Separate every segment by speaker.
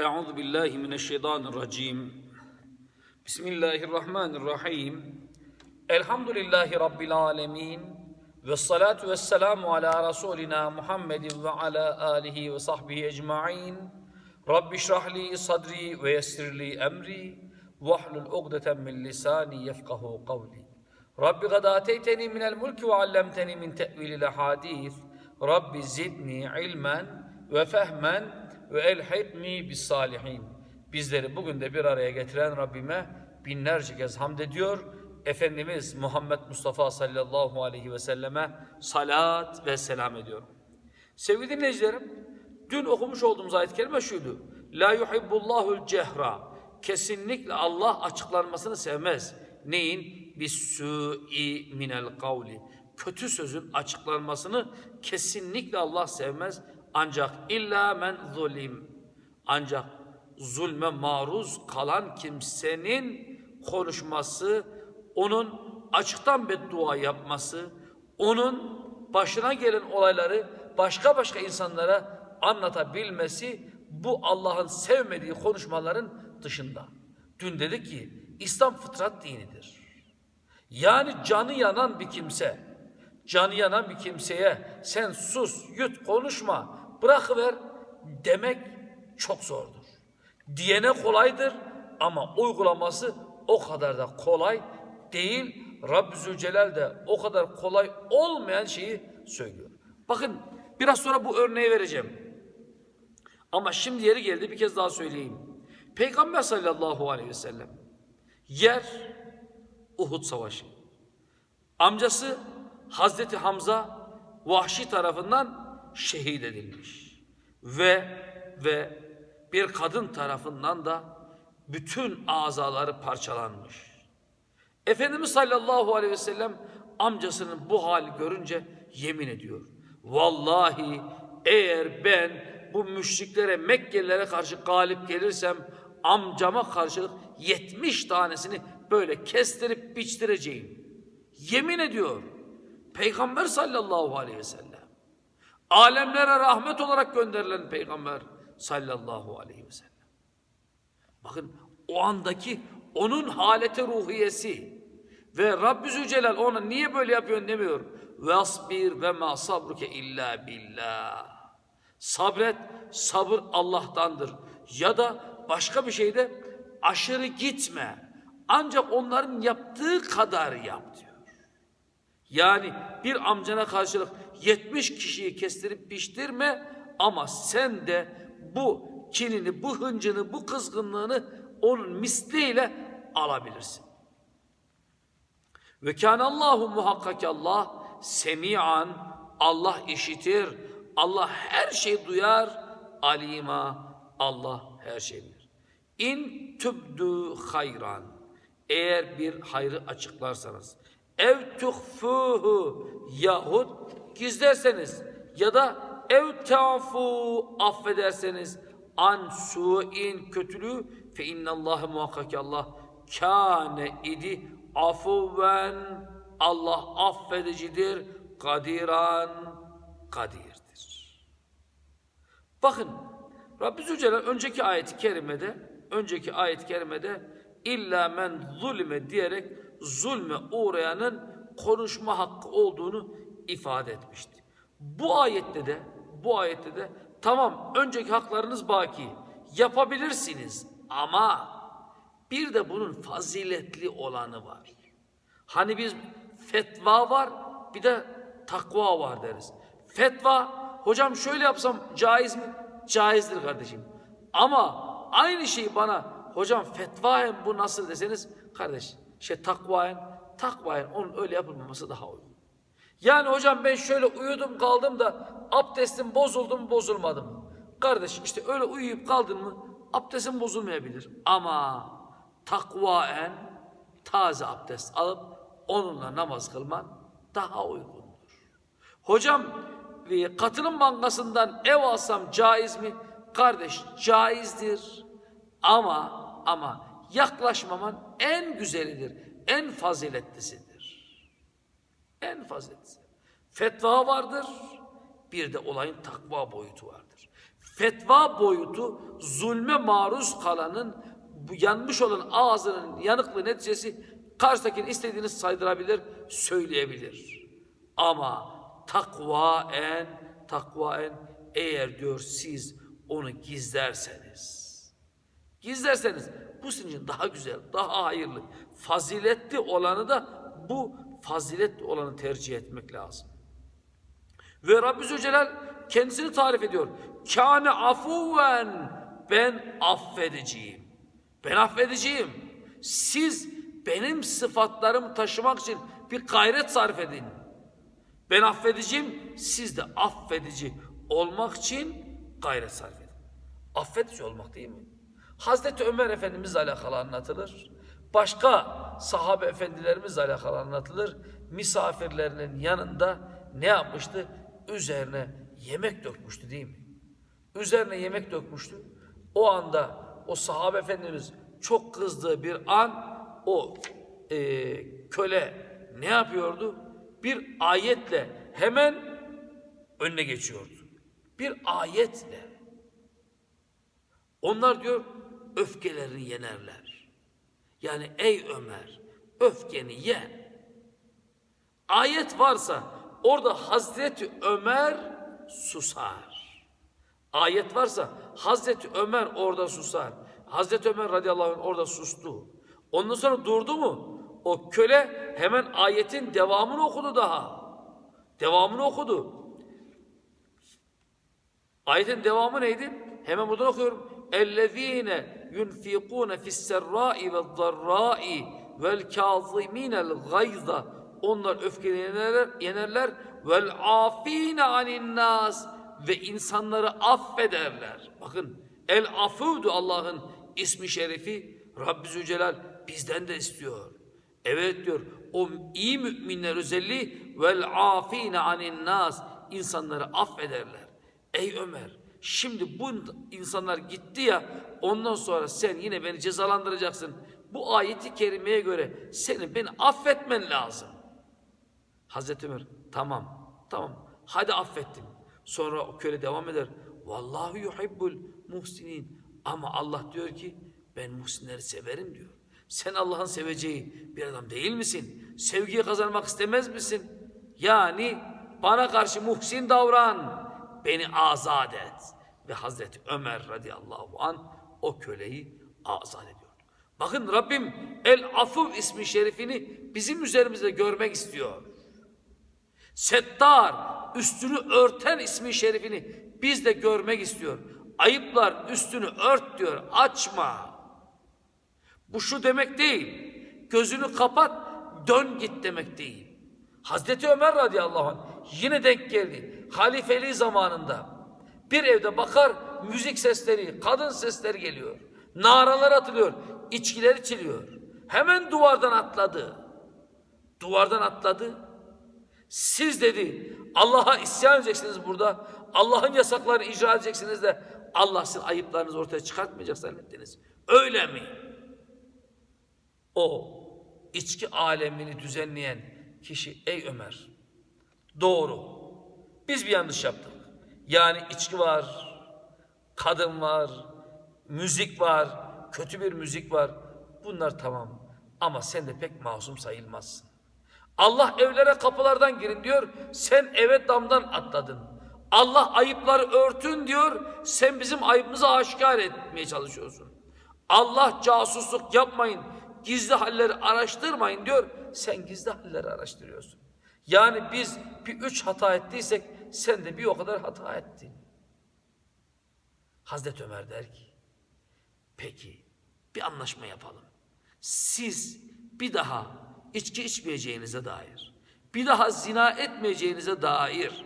Speaker 1: Euzu billahi mineşşeytanirracim. Bismillahirrahmanirrahim. Elhamdülillahi rabbil alamin. Ve salatu ve selamu ala Resulina Muhammedin ve ala alihi ve sahbihi ecmain. Rabbi şrahli sadri ve yessirli emri. Vahlul ugdeten min lisani yefkahu kavli. Rabbi gad ateyteni minel mulki ve allemteni min te'vilil hadis. Rabbi zidni ilmen ve fehmen ve elhikni bis salihin. Bizleri bugün de bir araya getiren Rabbime binlerce kez hamd ediyor. Efendimiz Muhammed Mustafa sallallahu aleyhi ve selleme salat ve selam ediyorum. Sevgili dinleyicilerim, dün okumuş olduğumuz ayet-i kerime şuydu. La yuhibbullahul cehra. Kesinlikle Allah açıklanmasını sevmez. Neyin? Bis-su'i minel kavli. Kötü sözün açıklanmasını kesinlikle Allah sevmez. Ancak illa men zulim. Ancak zulme maruz kalan kimsenin konuşması, onun açıktan beddua yapması, onun başına gelen olayları başka başka insanlara anlatabilmesi bu Allah'ın sevmediği konuşmaların dışında. Dün dedik ki İslam fıtrat dinidir. Yani canı yanan bir kimse, canı yanan bir kimseye sen sus, yut, konuşma, bırakıver demek çok zordur. Diyene kolaydır ama uygulaması o kadar da kolay değil. Rabbü Zülcelal de o kadar kolay olmayan şeyi söylüyor. Bakın biraz sonra bu örneği vereceğim. Ama şimdi yeri geldi bir kez daha söyleyeyim. Peygamber sallallahu aleyhi ve sellem yer Uhud Savaşı. Amcası Hazreti Hamza vahşi tarafından şehit edilmiş. Ve ve bir kadın tarafından da bütün azaları parçalanmış. Efendimiz sallallahu aleyhi ve sellem amcasının bu hali görünce yemin ediyor. Vallahi eğer ben bu müşriklere Mekkelilere karşı galip gelirsem amcama karşılık 70 tanesini böyle kestirip biçtireceğim. Yemin ediyor. Peygamber sallallahu aleyhi ve sellem. Alemlere rahmet olarak gönderilen peygamber sallallahu aleyhi ve sellem. Bakın o andaki onun haleti ruhiyesi ve Rabbi Zülcelal ona niye böyle yapıyorsun demiyor. Vasbir ve ma sabruke illa billah. Sabret, sabır Allah'tandır. Ya da başka bir şeyde aşırı gitme. Ancak onların yaptığı kadar yap diyor. Yani bir amcana karşılık 70 kişiyi kestirip biçtirme ama sen de bu kinini, bu hıncını, bu kızgınlığını onun misliyle alabilirsin. Ve kânallâhu muhakkak Allah semi'an Allah işitir. Allah her şey duyar. Alima Allah her şey bilir. İn tübdü hayran. Eğer bir hayrı açıklarsanız ev tuhfuhu yahut gizlerseniz ya da ev tafu affederseniz an su'in kötülüğü fe innallâhe muhakkak Allah kâne idi afuven Allah affedicidir kadiran kadirdir. Bakın Rabbi Zülcelal önceki ayeti kerimede önceki ayet-i kerimede illa men zulme diyerek zulme uğrayanın konuşma hakkı olduğunu ifade etmişti. Bu ayette de bu ayette de tamam önceki haklarınız baki yapabilirsiniz ama bir de bunun faziletli olanı var. Hani biz fetva var bir de takva var deriz. Fetva hocam şöyle yapsam caiz mi? Caizdir kardeşim. Ama aynı şeyi bana hocam fetvaen bu nasıl deseniz kardeş şey takvaen takvaen onun öyle yapılmaması daha uygun. Yani hocam ben şöyle uyudum kaldım da abdestim bozuldu mu bozulmadı mı? Kardeş işte öyle uyuyup kaldın mı abdestin bozulmayabilir. Ama takvaen taze abdest alıp onunla namaz kılman daha uygundur. Hocam e, katılım bankasından ev alsam caiz mi? Kardeş caizdir ama ama yaklaşmaman en güzelidir, en faziletlisidir. En faziletlisi. Fetva vardır, bir de olayın takva boyutu vardır. fetva boyutu zulme maruz kalanın yanmış olan ağzının yanıklığı neticesi karşıdakinin istediğini saydırabilir, söyleyebilir. Ama takva en, takva en eğer diyor siz onu gizlerseniz, gizlerseniz bu sizin için daha güzel, daha hayırlı, faziletli olanı da bu faziletli olanı tercih etmek lazım. Ve Rabbi Zülcelal kendisini tarif ediyor. Kâne afuven ben affediciyim. Ben affediciyim. Siz benim sıfatlarımı taşımak için bir gayret sarf edin. Ben affediciyim. Siz de affedici olmak için gayret sarf edin. Affedici olmak değil mi? Hazreti Ömer Efendimizle alakalı anlatılır. Başka sahabe efendilerimizle alakalı anlatılır. Misafirlerinin yanında ne yapmıştı? Üzerine yemek dökmüştü değil mi? Üzerine yemek dökmüştü. O anda o sahabe efendimiz çok kızdığı bir an o e, köle ne yapıyordu? Bir ayetle hemen önüne geçiyordu. Bir ayetle. Onlar diyor öfkelerini yenerler. Yani ey Ömer öfkeni ye. Ayet varsa orada Hazreti Ömer susar. Ayet varsa Hazreti Ömer orada susar. Hazreti Ömer radıyallahu anh orada sustu. Ondan sonra durdu mu? O köle hemen ayetin devamını okudu daha. Devamını okudu. Ayetin devamı neydi? Hemen buradan okuyorum. اَلَّذ۪ينَ yunfikûne fisserrâi ve zarrâi vel kâzimînel gayza. Onlar öfkelenerler, yenerler. Vel afîne anin nas ve insanları affederler. Bakın el afudu Allah'ın ismi şerifi Rabbi Zülcelal bizden de istiyor. Evet diyor o iyi müminler özelliği vel afine anin nas insanları affederler. Ey Ömer şimdi bu insanlar gitti ya ondan sonra sen yine beni cezalandıracaksın. Bu ayeti kerimeye göre senin beni affetmen lazım. Hazreti Ömer tamam tamam hadi affettim. Sonra o köle devam eder. Vallahu yuhibbul muhsinin. Ama Allah diyor ki ben muhsinleri severim diyor. Sen Allah'ın seveceği bir adam değil misin? Sevgiyi kazanmak istemez misin? Yani bana karşı muhsin davran. Beni azat et. Ve Hazreti Ömer radıyallahu an o köleyi azat ediyor. Bakın Rabbim El Afuf ismi şerifini bizim üzerimizde görmek istiyor. Settar, üstünü örten ismi şerifini biz de görmek istiyor. Ayıplar üstünü ört diyor, açma. Bu şu demek değil. Gözünü kapat, dön git demek değil. Hazreti Ömer radıyallahu anh yine denk geldi. Halifeliği zamanında bir evde bakar müzik sesleri, kadın sesleri geliyor. Naralar atılıyor, içkiler içiliyor. Hemen duvardan atladı. Duvardan atladı. Siz dedi Allah'a isyan edeceksiniz burada. Allah'ın yasaklarını icra edeceksiniz de Allah sizin ayıplarınızı ortaya çıkartmayacak zannettiniz. Öyle mi? O içki alemini düzenleyen kişi ey Ömer doğru biz bir yanlış yaptık. Yani içki var, kadın var, müzik var, kötü bir müzik var. Bunlar tamam ama sen de pek masum sayılmazsın. Allah evlere kapılardan girin diyor. Sen eve damdan atladın. Allah ayıpları örtün diyor. Sen bizim ayıbımızı aşikar etmeye çalışıyorsun. Allah casusluk yapmayın. Gizli halleri araştırmayın diyor. Sen gizli halleri araştırıyorsun. Yani biz bir üç hata ettiysek sen de bir o kadar hata ettin. Hazreti Ömer der ki peki bir anlaşma yapalım. Siz bir daha içki içmeyeceğinize dair, bir daha zina etmeyeceğinize dair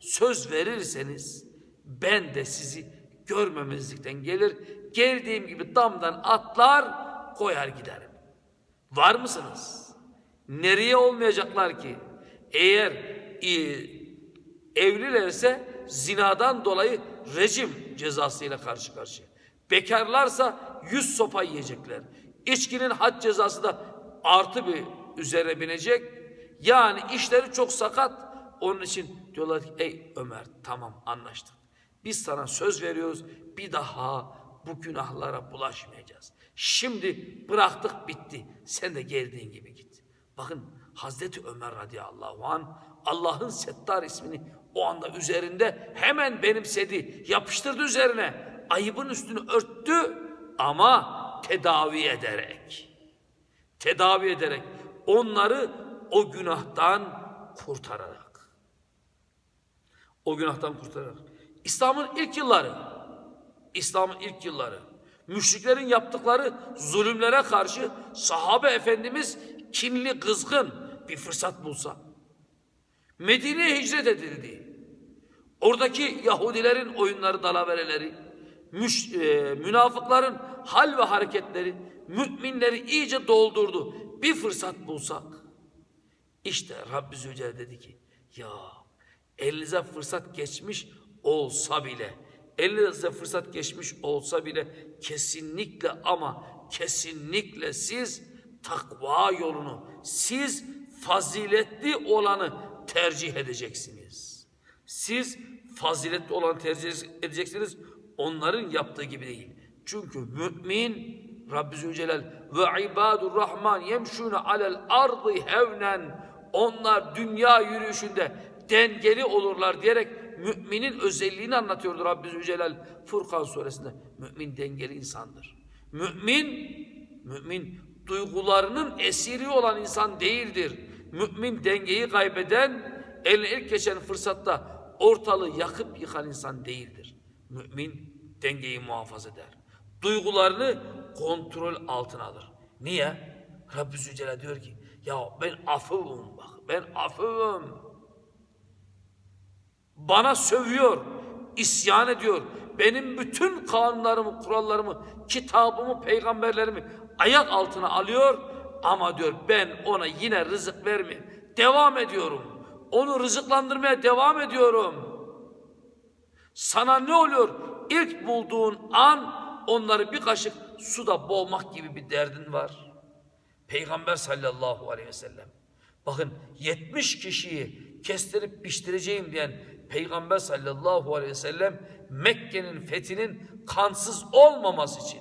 Speaker 1: söz verirseniz ben de sizi görmemezlikten gelir, geldiğim gibi damdan atlar, koyar giderim. Var mısınız? Nereye olmayacaklar ki? Eğer e, evlilerse zinadan dolayı rejim cezasıyla karşı karşıya. Bekarlarsa yüz sopa yiyecekler. İçkinin had cezası da artı bir üzerine binecek. Yani işleri çok sakat. Onun için diyorlar ki ey Ömer tamam anlaştık. Biz sana söz veriyoruz. Bir daha bu günahlara bulaşmayacağız. Şimdi bıraktık bitti. Sen de geldiğin gibi git. Bakın Hazreti Ömer radıyallahu an Allah'ın Settar ismini o anda üzerinde hemen benimsedi. Yapıştırdı üzerine. Ayıbın üstünü örttü ama tedavi ederek. Tedavi ederek onları o günahtan kurtararak. O günahtan kurtararak. İslam'ın ilk yılları, İslam'ın ilk yılları, müşriklerin yaptıkları zulümlere karşı sahabe efendimiz kinli, kızgın bir fırsat bulsa, Medine'ye hicret edildi. Oradaki Yahudilerin oyunları, dalavereleri, müş, e, münafıkların hal ve hareketleri müminleri iyice doldurdu. Bir fırsat bulsak. İşte Rabbi Zülcelal dedi ki ya elinize fırsat geçmiş olsa bile elinize fırsat geçmiş olsa bile kesinlikle ama kesinlikle siz takva yolunu siz faziletli olanı tercih edeceksiniz. Siz faziletli olanı tercih edeceksiniz. Onların yaptığı gibi değil. Çünkü mümin Rabbi Zülcelal ve ibadur rahman yemşune alel ardı hevnen onlar dünya yürüyüşünde dengeli olurlar diyerek müminin özelliğini anlatıyordu Rabbi Zülcelal Furkan suresinde. Mümin dengeli insandır. Mümin, mümin duygularının esiri olan insan değildir. Mümin dengeyi kaybeden, eline ilk geçen fırsatta ortalığı yakıp yıkan insan değildir. Mümin dengeyi muhafaza eder. Duygularını kontrol altına alır. Niye? Rabbi Zülcelal diyor ki ya ben afıvım bak ben afıvım. Bana sövüyor, isyan ediyor. Benim bütün kanunlarımı, kurallarımı, kitabımı, peygamberlerimi ayak altına alıyor. Ama diyor ben ona yine rızık vermeye devam ediyorum. Onu rızıklandırmaya devam ediyorum. Sana ne oluyor? İlk bulduğun an onları bir kaşık suda boğmak gibi bir derdin var. Peygamber sallallahu aleyhi ve sellem. Bakın 70 kişiyi kestirip piştireceğim diyen Peygamber sallallahu aleyhi ve sellem Mekke'nin fethinin kansız olmaması için,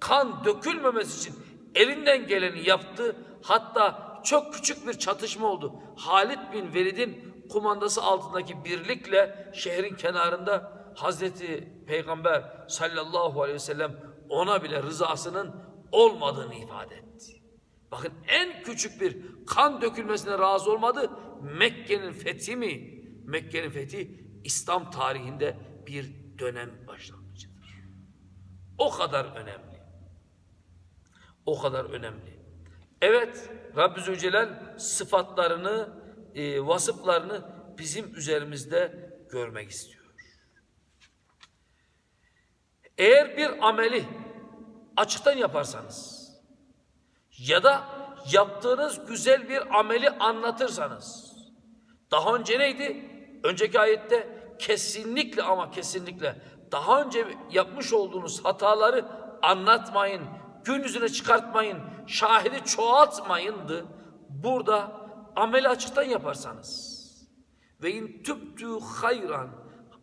Speaker 1: kan dökülmemesi için elinden geleni yaptı. Hatta çok küçük bir çatışma oldu. Halid bin Velid'in kumandası altındaki birlikle şehrin kenarında Hazreti Peygamber sallallahu aleyhi ve sellem ona bile rızasının olmadığını ifade etti. Bakın en küçük bir kan dökülmesine razı olmadı. Mekke'nin fethi mi? Mekke'nin fethi İslam tarihinde bir dönem başlangıcıdır. O kadar önemli. O kadar önemli. Evet Rabbi Zülcelal sıfatlarını, e, vasıflarını bizim üzerimizde görmek istiyor. Eğer bir ameli açıktan yaparsanız ya da yaptığınız güzel bir ameli anlatırsanız daha önce neydi? Önceki ayette kesinlikle ama kesinlikle daha önce yapmış olduğunuz hataları anlatmayın, gün yüzüne çıkartmayın, şahidi çoğaltmayındı. Burada ameli açıktan yaparsanız ve in tübtü hayran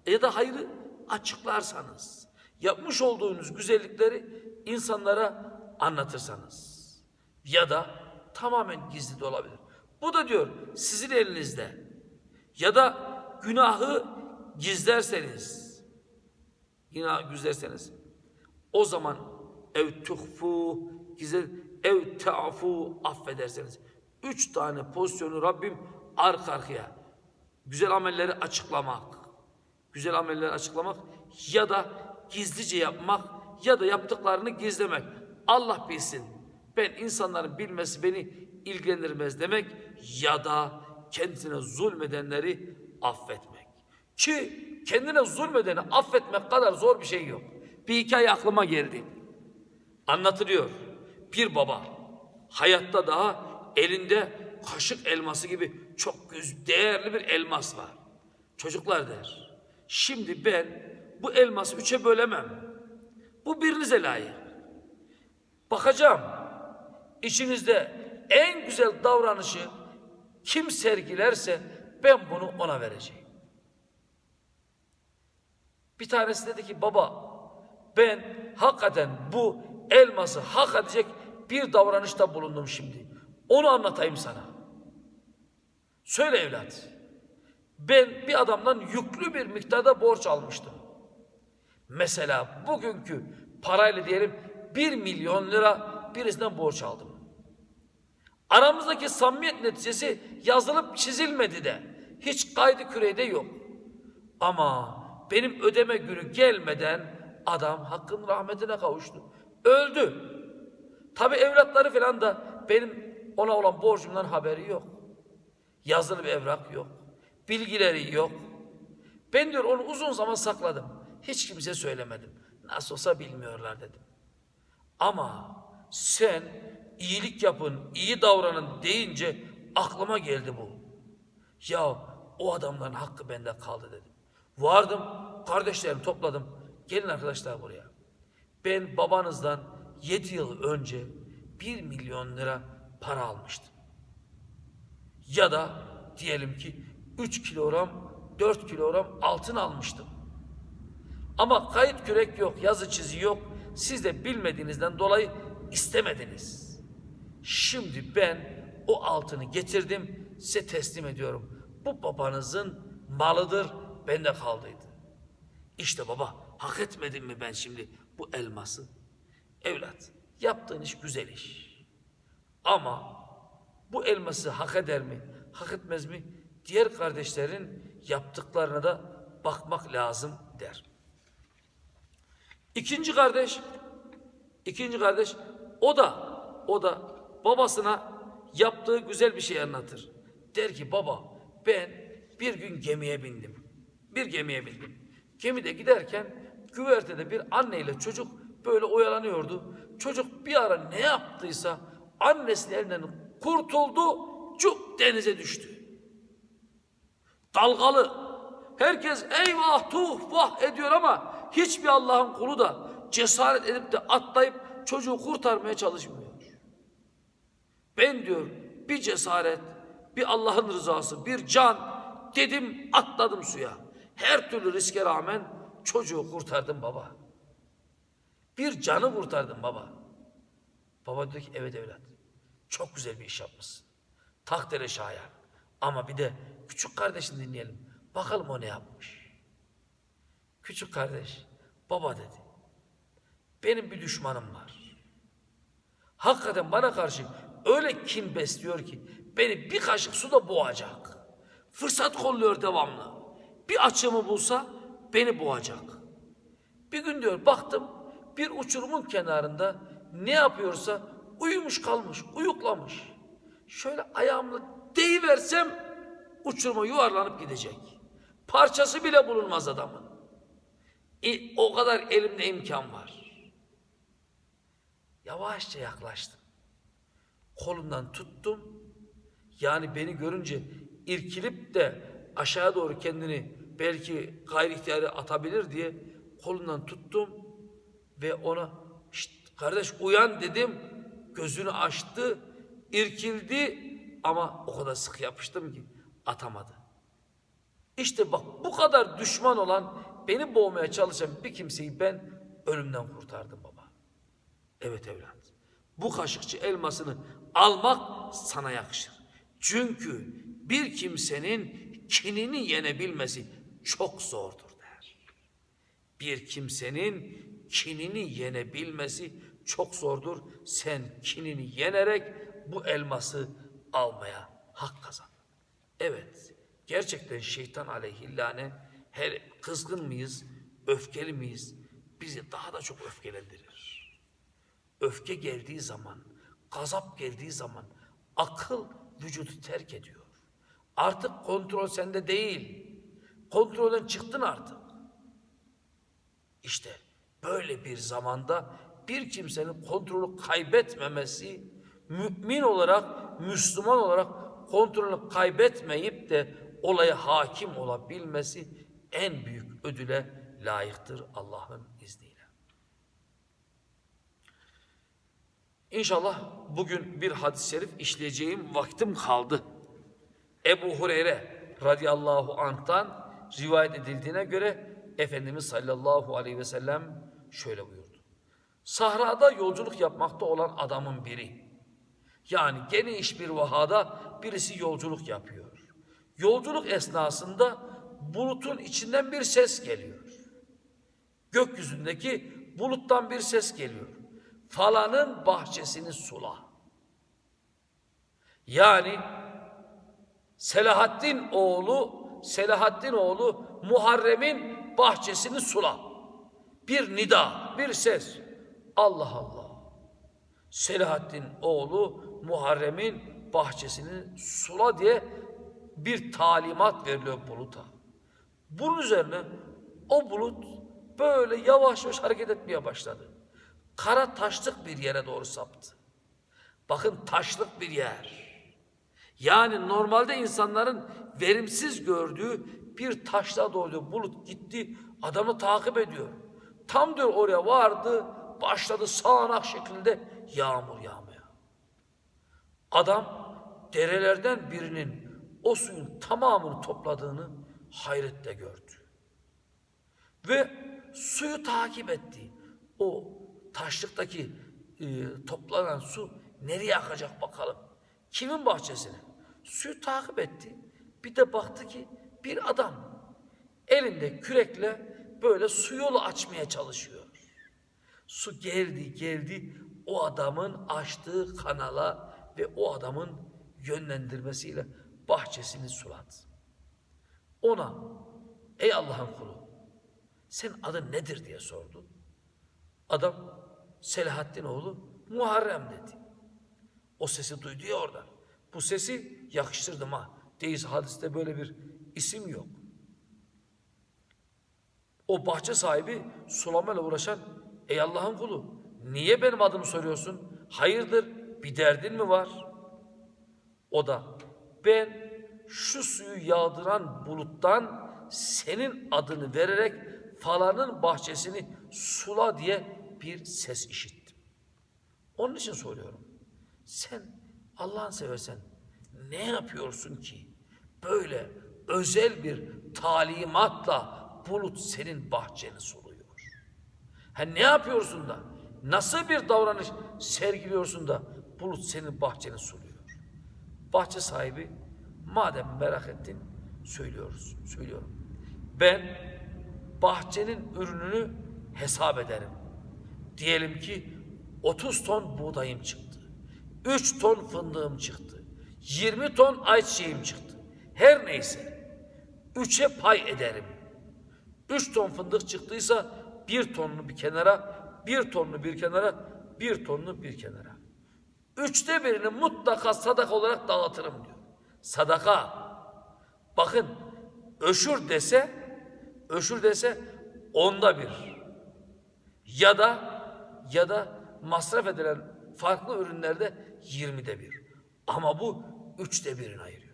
Speaker 1: ya da hayrı açıklarsanız yapmış olduğunuz güzellikleri insanlara anlatırsanız ya da tamamen gizli de olabilir. Bu da diyor sizin elinizde ya da günahı gizlerseniz günahı gizlerseniz o zaman ev tuhfu gizler ev teafu affederseniz üç tane pozisyonu Rabbim arka arkaya güzel amelleri açıklamak güzel amelleri açıklamak ya da gizlice yapmak ya da yaptıklarını gizlemek. Allah bilsin. Ben insanların bilmesi beni ilgilendirmez demek ya da kendisine zulmedenleri affetmek. Ki kendine zulmedeni affetmek kadar zor bir şey yok. Bir hikaye aklıma geldi. Anlatılıyor. Bir baba hayatta daha elinde kaşık elması gibi çok değerli bir elmas var. Çocuklar der. Şimdi ben bu elması üçe bölemem. Bu birinize layık. Bakacağım. İçinizde en güzel davranışı kim sergilerse ben bunu ona vereceğim. Bir tanesi dedi ki baba ben hakikaten bu elması hak edecek bir davranışta bulundum şimdi. Onu anlatayım sana. Söyle evlat. Ben bir adamdan yüklü bir miktarda borç almıştım. Mesela bugünkü parayla diyelim bir milyon lira birisinden borç aldım. Aramızdaki samimiyet neticesi yazılıp çizilmedi de. Hiç kaydı kürede yok. Ama benim ödeme günü gelmeden adam hakkın rahmetine kavuştu. Öldü. Tabi evlatları falan da benim ona olan borcumdan haberi yok. Yazılı bir evrak yok. Bilgileri yok. Ben diyor onu uzun zaman sakladım. Hiç kimse söylemedim. Nasıl olsa bilmiyorlar dedim. Ama sen iyilik yapın, iyi davranın deyince aklıma geldi bu. Ya o adamların hakkı bende kaldı dedim. Vardım, kardeşlerimi topladım. Gelin arkadaşlar buraya. Ben babanızdan yedi yıl önce bir milyon lira para almıştım. Ya da diyelim ki 3 kilogram, 4 kilogram altın almıştım. Ama kayıt kürek yok, yazı çizi yok. Siz de bilmediğinizden dolayı istemediniz. Şimdi ben o altını getirdim, size teslim ediyorum. Bu babanızın malıdır, bende kaldıydı. İşte baba, hak etmedim mi ben şimdi bu elması? Evlat, yaptığın iş güzel iş. Ama bu elması hak eder mi, hak etmez mi? Diğer kardeşlerin yaptıklarına da bakmak lazım der. İkinci kardeş, ikinci kardeş o da o da babasına yaptığı güzel bir şey anlatır. Der ki baba ben bir gün gemiye bindim. Bir gemiye bindim. Gemide giderken güvertede bir anneyle çocuk böyle oyalanıyordu. Çocuk bir ara ne yaptıysa annesinin elinden kurtuldu, cuk denize düştü. Dalgalı. Herkes eyvah tuh vah ediyor ama hiçbir Allah'ın kulu da cesaret edip de atlayıp çocuğu kurtarmaya çalışmıyor. Ben diyor bir cesaret, bir Allah'ın rızası, bir can dedim atladım suya. Her türlü riske rağmen çocuğu kurtardım baba. Bir canı kurtardım baba. Baba diyor ki evet evlat. Çok güzel bir iş yapmışsın. Takdire şayan. Ama bir de küçük kardeşini dinleyelim. Bakalım o ne yapmış. Küçük kardeş, baba dedi. Benim bir düşmanım var. Hakikaten bana karşı öyle kin besliyor ki beni bir kaşık suda boğacak. Fırsat kolluyor devamlı. Bir açımı bulsa beni boğacak. Bir gün diyor baktım bir uçurumun kenarında ne yapıyorsa uyumuş kalmış, uyuklamış. Şöyle ayağımla deyiversem uçuruma yuvarlanıp gidecek. Parçası bile bulunmaz adamın. E, o kadar elimde imkan var. Yavaşça yaklaştım. Kolundan tuttum. Yani beni görünce irkilip de aşağı doğru kendini belki gayri ihtiyari atabilir diye kolundan tuttum ve ona kardeş uyan dedim. Gözünü açtı, irkildi ama o kadar sık yapıştım ki atamadı. İşte bak bu kadar düşman olan beni boğmaya çalışan bir kimseyi ben ölümden kurtardım baba. Evet evlat. Bu kaşıkçı elmasını almak sana yakışır. Çünkü bir kimsenin kinini yenebilmesi çok zordur der. Bir kimsenin kinini yenebilmesi çok zordur. Sen kinini yenerek bu elması almaya hak kazan. Evet, gerçekten şeytan aleyhillâne her kızgın mıyız, öfkeli miyiz? Bizi daha da çok öfkelendirir. Öfke geldiği zaman, gazap geldiği zaman akıl vücudu terk ediyor. Artık kontrol sende değil. Kontrolden çıktın artık. İşte böyle bir zamanda bir kimsenin kontrolü kaybetmemesi, mümin olarak, Müslüman olarak kontrolünü kaybetmeyip de olaya hakim olabilmesi en büyük ödüle layıktır Allah'ın izniyle. İnşallah bugün bir hadis-i şerif işleyeceğim vaktim kaldı. Ebu Hureyre radıyallahu anh'tan rivayet edildiğine göre Efendimiz sallallahu aleyhi ve sellem şöyle buyurdu. Sahrada yolculuk yapmakta olan adamın biri. Yani geniş bir vahada birisi yolculuk yapıyor. Yolculuk esnasında bulutun içinden bir ses geliyor. Gökyüzündeki buluttan bir ses geliyor. Falanın bahçesini sula. Yani Selahaddin oğlu Selahaddin oğlu Muharrem'in bahçesini sula. Bir nida, bir ses. Allah Allah. Selahaddin oğlu Muharrem'in bahçesini sula diye bir talimat veriliyor buluta. Bunun üzerine o bulut böyle yavaş yavaş hareket etmeye başladı. Kara taşlık bir yere doğru saptı. Bakın taşlık bir yer. Yani normalde insanların verimsiz gördüğü bir taşla doğru bulut gitti, adamı takip ediyor. Tam diyor oraya vardı, başladı sağanak şeklinde yağmur yağmaya. Adam derelerden birinin o suyun tamamını topladığını hayretle gördü. Ve suyu takip etti. O taşlıktaki e, toplanan su nereye akacak bakalım. Kimin bahçesine? Suyu takip etti. Bir de baktı ki bir adam elinde kürekle böyle su yolu açmaya çalışıyor. Su geldi geldi o adamın açtığı kanala ve o adamın yönlendirmesiyle bahçesini suladı. Ona ey Allah'ın kulu sen adın nedir diye sordu. Adam Selahaddin oğlu Muharrem dedi. O sesi duydu ya oradan. Bu sesi yakıştırdım ha. Değilse hadiste böyle bir isim yok. O bahçe sahibi sulamayla uğraşan ey Allah'ın kulu niye benim adımı soruyorsun? Hayırdır bir derdin mi var? O da ben şu suyu yağdıran buluttan senin adını vererek falanın bahçesini sula diye bir ses işittim. Onun için soruyorum. Sen Allah'ın seversen ne yapıyorsun ki? Böyle özel bir talimatla bulut senin bahçeni suluyor. Ha ne yapıyorsun da? Nasıl bir davranış sergiliyorsun da bulut senin bahçeni suluyor? Bahçe sahibi madem merak ettin söylüyoruz, söylüyorum. Ben bahçenin ürününü hesap ederim. Diyelim ki 30 ton buğdayım çıktı. 3 ton fındığım çıktı. 20 ton ayçiçeğim çıktı. Her neyse. Üçe pay ederim. 3 ton fındık çıktıysa bir tonunu bir kenara, bir tonunu bir kenara, bir tonunu bir kenara. Üçte birini mutlaka sadaka olarak dağıtırım diyor. Sadaka. Bakın öşür dese, öşür dese onda bir. Ya da ya da masraf edilen farklı ürünlerde yirmide bir. Ama bu üçte birini ayırıyor.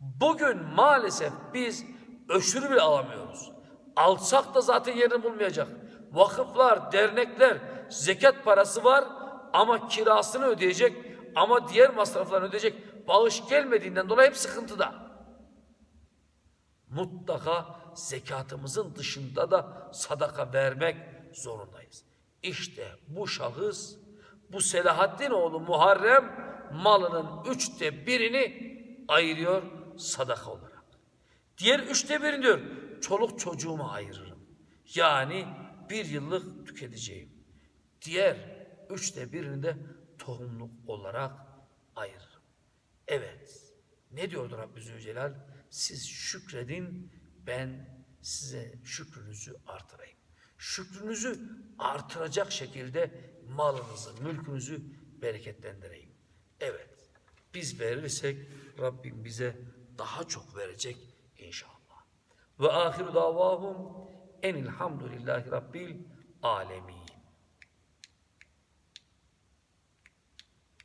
Speaker 1: Bugün maalesef biz öşürü bile alamıyoruz. Alsak da zaten yerini bulmayacak. Vakıflar, dernekler zekat parası var ama kirasını ödeyecek ama diğer masraflarını ödeyecek. Bağış gelmediğinden dolayı hep sıkıntıda. Mutlaka zekatımızın dışında da sadaka vermek zorundayız. İşte bu şahıs, bu Selahaddin oğlu Muharrem malının üçte birini ayırıyor sadaka olarak. Diğer üçte birini diyor, çoluk çocuğuma ayırırım. Yani bir yıllık tüketeceğim. Diğer üçte birini de tohumluk olarak ayırırım. Evet, ne diyordu Rabbi Zülcelal? Siz şükredin, ben size şükrünüzü artırayım. Şükrünüzü artıracak şekilde malınızı, mülkünüzü bereketlendireyim. Evet, biz verirsek Rabbim bize daha çok verecek inşallah. Ve ahiru davahum enilhamdülillahi rabbil alemin.